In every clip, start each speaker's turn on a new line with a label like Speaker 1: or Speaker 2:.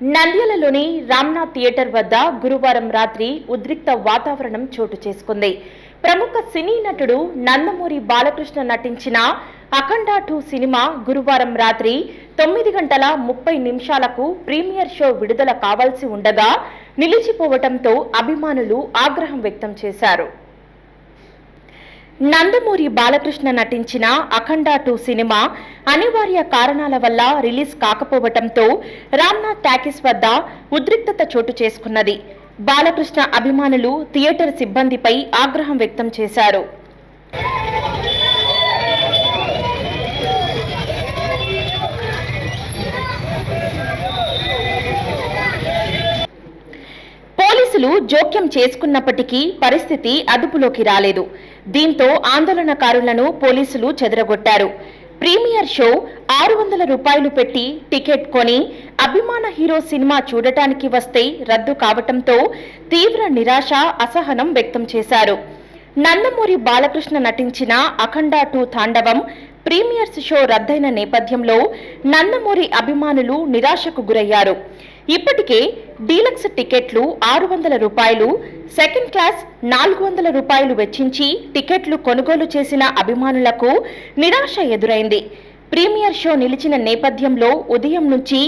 Speaker 1: నంద్యాలలోని Ramnath theatre వద్ద గురువారం రాత్రి ఉద్రిక్త వాతావరణం చోటు చేసుకుంది. ప్రముఖ సినీ నటుడు నందమూరి బాలకృష్ణ నటించిన అఖండ టూ సినిమా గురువారం రాత్రి తొమ్మిది గంటల ముప్పై నిమిషాలకు ప్రీమియర్ షో విడుదల కావాల్సి ఉండగా నిలిచిపోవటంతో అభిమానులు ఆగ్రహం వ్యక్తం చేశారు. నందమూరి బాలకృష్ణ నటించిన అఖండ టూ సినిమా అనివార్య కారణాల వల్ల రిలీజ్ కాకపోవటంతో రామ్నాథ్ టాకీస్ వద్ద ఉద్రిక్తత చోటు చేసుకున్నది. బాలకృష్ణ అభిమానులు థియేటర్ సిబ్బందిపై ఆగ్రహం వ్యక్తం చేశారు. పోలీసులు జోక్యం చేసుకున్నప్పటికీ పరిస్థితి అదుపులోకి రాలేదు. దీంతో ఆందోళనకారులను పోలీసులు చెదరగొట్టారు. ప్రీమియర్ షో ఆరు వందల రూపాయలు పెట్టి టికెట్ కొని అభిమాన హీరో సినిమా చూడటానికి వస్తే రద్దు కావటంతో తీవ్ర నిరాశ అసహనం వ్యక్తం చేశారు. నందమూరి బాలకృష్ణ నటించిన Akhanda two Thandavam premieres show రద్దయిన నేపథ్యంలో నందమూరి అభిమానులు నిరాశకు గురయ్యారు. ఇప్పటికే డీలక్స్ టికెట్లు ఆరు వందల రూపాయలు సెకండ్ క్లాస్ నాలుగు వందల రూపాయలు వెచ్చించి టికెట్లు కొనుగోలు చేసిన అభిమానులకు నిరాశ ఎదురైంది. ప్రీమియర్ షో నిలిచిన నేపథ్యంలో ఉదయం నుంచి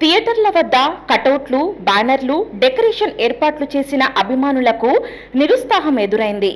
Speaker 1: థియేటర్ల వద్ద కటౌట్లు బ్యానర్లు డెకరేషన్ ఏర్పాట్లు చేసిన అభిమానులకు నిరుత్సాహం ఎదురైంది.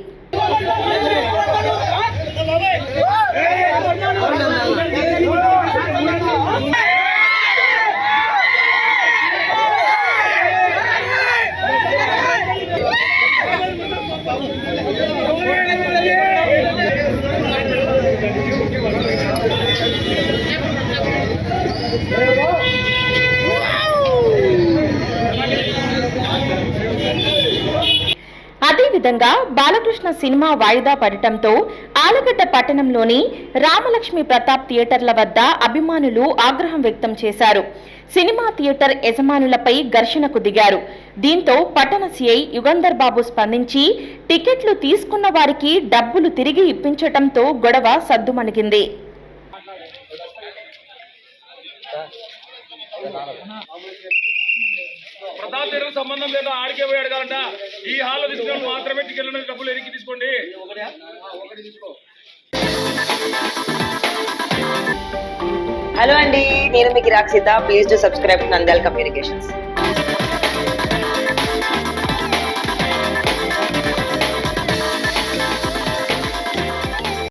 Speaker 1: అదేవిధంగా బాలకృష్ణ సినిమా వాయిదా పడటంతో ఆలగడ్డ పట్టణంలోని రామలక్ష్మి ప్రతాప్ థియేటర్ల వద్ద అభిమానులు ఆగ్రహం వ్యక్తం చేశారు. సినిమా థియేటర్ యజమానులపై ఘర్షణకు దిగారు. దీంతో పట్టణ సిఐ యుగంధర్ బాబు స్పందించి టికెట్లు తీసుకున్న వారికి డబ్బులు తిరిగి ఇప్పించటంతో గొడవ సద్దుమణిగింది.
Speaker 2: ప్రతాప్ తెరకు సంబంధం లేదు. ఆడికే పోయి అడగాలంట. ఈ హాల్లో తీసుకున్న మాత్రమే టికెట్లను డబ్బులు ఎరికి తీసుకోండి.
Speaker 3: హలో అండి నేను మీకు Rakshitha please to subscribe Nandyala communications